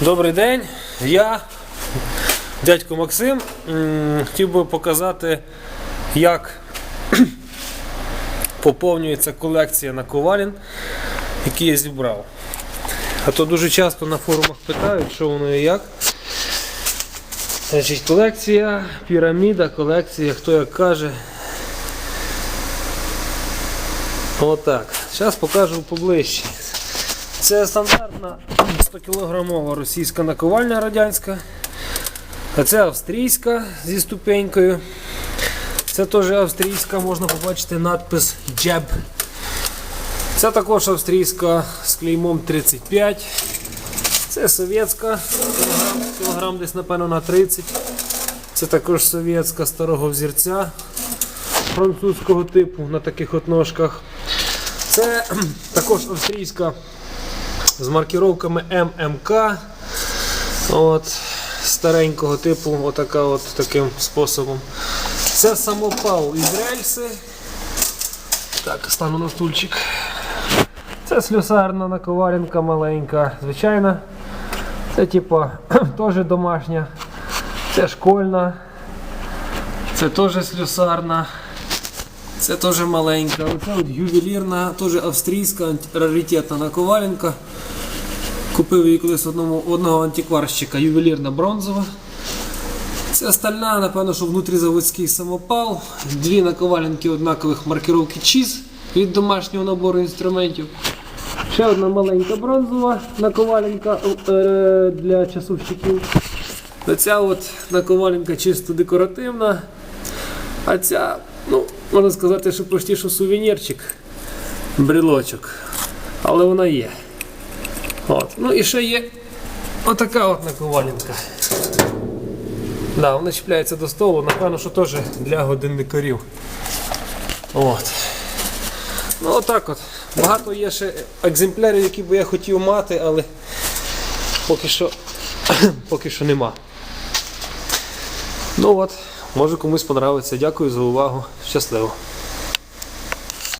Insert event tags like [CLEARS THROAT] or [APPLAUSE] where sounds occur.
Добрий день. Я, дядько Максим, хотів би показати, як [CLEARS THROAT] поповнюється колекція наковалін, які я зібрав. А то дуже часто на форумах питають, що воно і як. Значить, колекція, піраміда, колекція, хто як каже. Отак. Зараз покажу поближче. Це стандартна 100 кілограмова російська наковальня радянська. А це австрійська зі ступенькою. Це теж австрійська, можна побачити надпис Jeb. Це також австрійська з клеймом 35. Це совєтська, кілограм, кілограм десь, напевно, на 30. Це також совєтська старого взірця французького типу на таких от ножках. Це [CLEARS THROAT] також австрійська з маркіровками ММК. От, старенького типу, отака от таким способом. Це самопал із рельси. Так, стану на стульчик. Це слюсарна наковаренка маленька, звичайна. Це типа [CLEARS THROAT] теж домашня. Це школьна. Це теж слюсарна. Це теж маленька. Оце от ювелірна, теж австрійська раритетна наковаленка. Купив її колись одному, одного антикварщика, ювелірна бронзова. Це стальна, напевно, що внутрізаводський самопал. Дві наковаленки однакових маркировки чіз від домашнього набору інструментів. Ще одна маленька бронзова наковаленка е, для часовщиків. Оця от наковаленка чисто декоративна. А ця, ну, можна сказати, що що сувенірчик, брелочок. Але вона є. От. Ну і ще є отака от наковалінка. Да, вона чіпляється до столу, напевно, що теж для годинникарів. От. Ну отак от. Багато є ще екземплярів, які би я хотів мати, але поки що, [COUGHS] поки що нема. Ну от, може комусь понравиться. Дякую за увагу. Щасливо.